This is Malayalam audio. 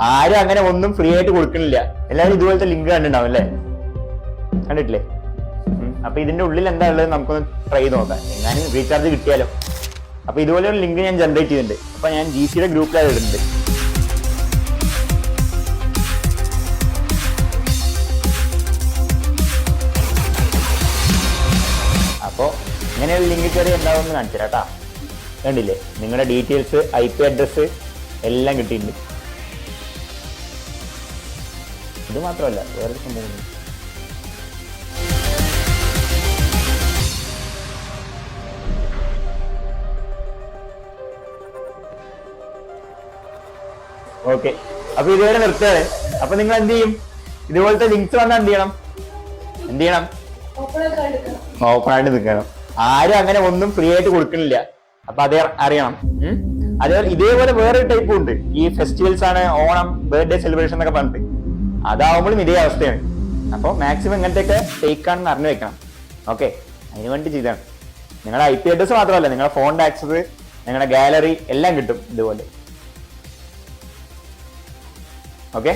ആരും അങ്ങനെ ഒന്നും ഫ്രീ ആയിട്ട് കൊടുക്കണില്ല. എല്ലാവരും ഇതുപോലത്തെ ലിങ്ക് കണ്ടിട്ടുണ്ടാവും അല്ലേ? കണ്ടിട്ടില്ലേ. അപ്പൊ ഇതിന്റെ ഉള്ളിൽ എന്താ ഉള്ളത് നമുക്കൊന്ന് ട്രൈ ചെയ്ത് നോക്കാം. എങ്ങാനും റീചാർജ് കിട്ടിയാലോ? അപ്പൊ ഇതുപോലെ ഒരു ലിങ്ക് ഞാൻ ജനറേറ്റ് ചെയ്തിട്ടുണ്ട്. അപ്പൊ ഞാൻ ജി സിയുടെ ഗ്രൂപ്പിലാണ് ഇടുന്നുണ്ട് അപ്പോ ഇങ്ങനെയുള്ള ലിങ്ക് കയറി എന്താവുമെന്ന് കാണിച്ചു തരാം കേട്ടാ. കണ്ടില്ലേ? നിങ്ങളുടെ ഡീറ്റെയിൽസ് ഐ പി അഡ്രസ് എല്ലാം കിട്ടിയിട്ടുണ്ട്. ഇത് മാത്രമല്ല വേറൊരു സംഭവം. ഓക്കെ. അപ്പൊ ഇതുവരെ നിർത്തുകയാണ്. അപ്പൊ നിങ്ങൾ എന്ത് ചെയ്യും? ഇതുപോലത്തെ ലിങ്ക്സ് വന്നാൽ എന്ത് ചെയ്യണം? എന്ത് ചെയ്യണം? ഓപ്പൺ ആയിട്ട് നിൽക്കണം. ആരും അങ്ങനെ ഒന്നും ഫ്രീ ആയിട്ട് കൊടുക്കണില്ല അപ്പൊ അതേ അറിയണം. അതേപോലെ ഇതേപോലെ വേറൊരു ടൈപ്പും ഉണ്ട്. ഈ ഫെസ്റ്റിവൽസ് ആണ് ഓണം ബർത്ത്ഡേ സെലിബ്രേഷൻ എന്നൊക്കെ പറഞ്ഞിട്ട്. അതാവുമ്പോഴും ഇതേ അവസ്ഥയാണ്. അപ്പോൾ മാക്സിമം ഇങ്ങനത്തെയൊക്കെ ഫേക്ക് ആണെന്ന് അറിഞ്ഞു വെക്കണം. ഓക്കെ അതിന് വേണ്ടി ചെയ്താണ്. നിങ്ങളുടെ ഐ പി അഡ്രസ് മാത്രമല്ല നിങ്ങളുടെ ഫോണിന്റെ ആക്സസ് നിങ്ങളുടെ ഗാലറി എല്ലാം കിട്ടും ഇതുപോലെ. ഓക്കെ